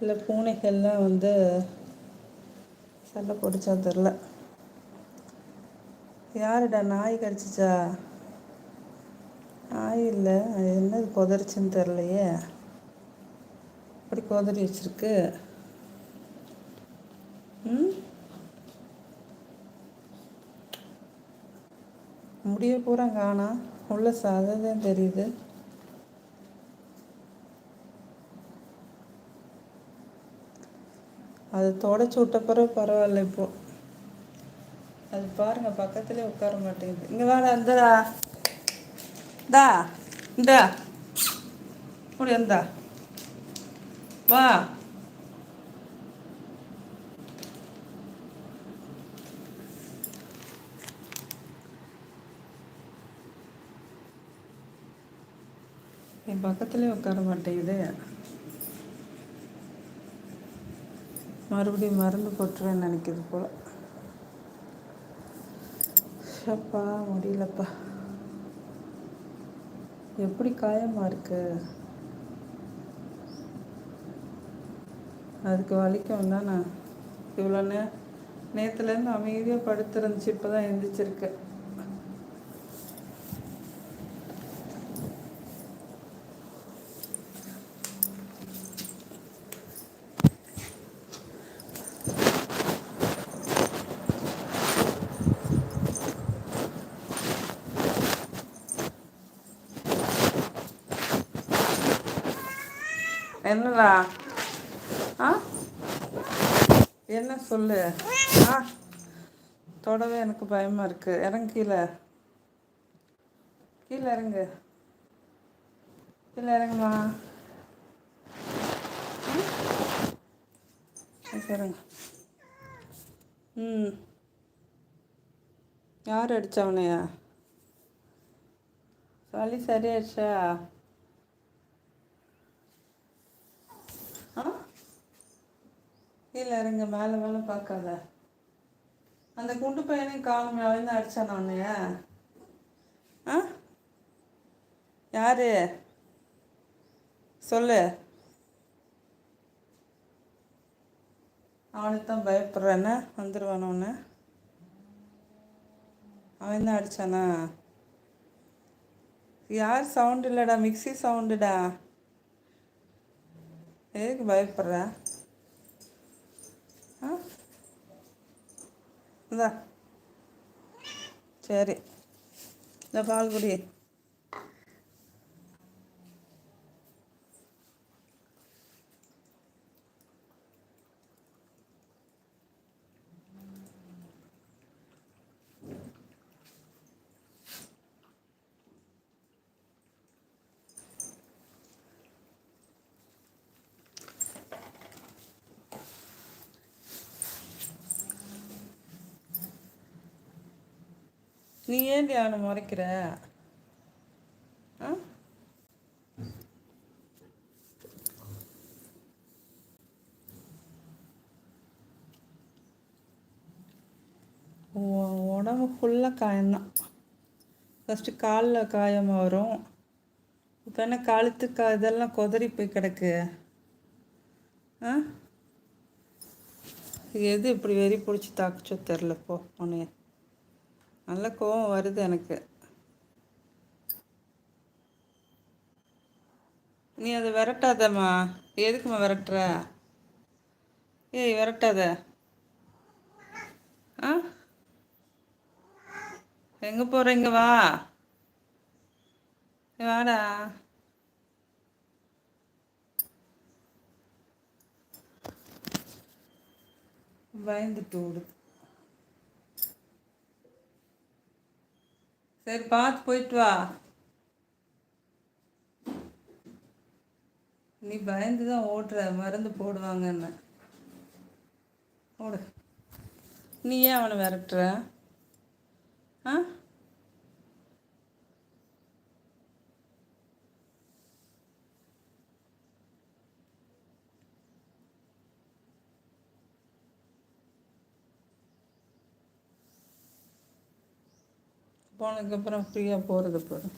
இல்லை பூனைகள்லாம் வந்து சண்டை பிடிச்சா தெரில. யாருடா நாய் கடிச்சிச்சா? நாய் இல்லை அது என்னது கொதறிச்சுன்னு தெரிலையே அப்படி கொதறி வச்சிருக்கு? ம்? முடிய பூரா காணா உள்ள சதை தான் தெரியுது. அது தொடச்சி விட்ட பிறகு பரவாயில்ல இப்போ. அது பாருங்க பக்கத்துலேயே உட்கார மாட்டேங்குது. இங்கே வாடா இந்தடா. இந்தா இந்தா. இப்படி இருந்தா வா. என் பக்கத்துலேயே உட்கார மாட்டேங்குது. மறுபடியும் மருந்து போட்டுருவேன்னு நினைக்கிது போல். அப்பா முடியலப்பா. எப்படி காயமாக இருக்கு? அதுக்கு வலிக்கும் தானே இவ்வளோ நே நேற்றுலேருந்து அமைதியாக படுத்துருந்துச்சு இப்போ தான் எழுந்திரிச்சிருக்கேன் என்னடா? ஆ? என்ன சொல்லு? ஆ? தொடவே எனக்கு பயமாக இருக்குது இறங்க கீழே. கீழே இறங்கு. கீழே இறங்குமா? இறங்க. ம். யார் அடித்தவனையா வலி சரியாயிடுச்சா? கீழே இறங்க மேலே மேலே பார்க்காத. அந்த குண்டு பையனையும் காலம் அவன் தான் அடிச்சானா உன்னைய ஆ? யாரு? சொல்லு. அவனுக்கு தான் பயப்படுறேன்னு வந்துடுவான அவன். தான் அடிச்சானா? யார் சவுண்டு இல்லைடா? மிக்சி சவுண்டுடா எதுக்கு பயப்படுற ஆ இந்தா. சரி. இந்த பால் குடி. நீ ஏன்டி அவனை முறைக்கிற? ஆ? உடம்பு ஃபுல்லாக காயம்தான் ஃபஸ்ட்டு காலில் காயமாக வரும். இப்போ என்ன கழுத்து கா இதெல்லாம் கொதறி போய் கிடக்கு. ஆ? எது இப்படி வெறி பிடிச்சி தாக்குச்சோ தெரிலப்போ உன்னைய. நல்ல கோவம் வருது எனக்கு. நீ அதை விரட்டாதம்மா. எதுக்கும்மா விரட்டுற? ஏய் விரட்டாத. ஆ? எங்கே போகிறீங்க வா. வாடா. பயந்துட்டு ஓடுது. சரி பார்த்து போயிட்டு வா. நீ பயந்து தான் ஓட்டுற மருந்து போடுவாங்கன்னு. ஓடு. நீ ஏன் அவனை விரட்டுற? ஆ? போனதுக்கப்புறம் ஃப்ரீயாக போகிறது போதும்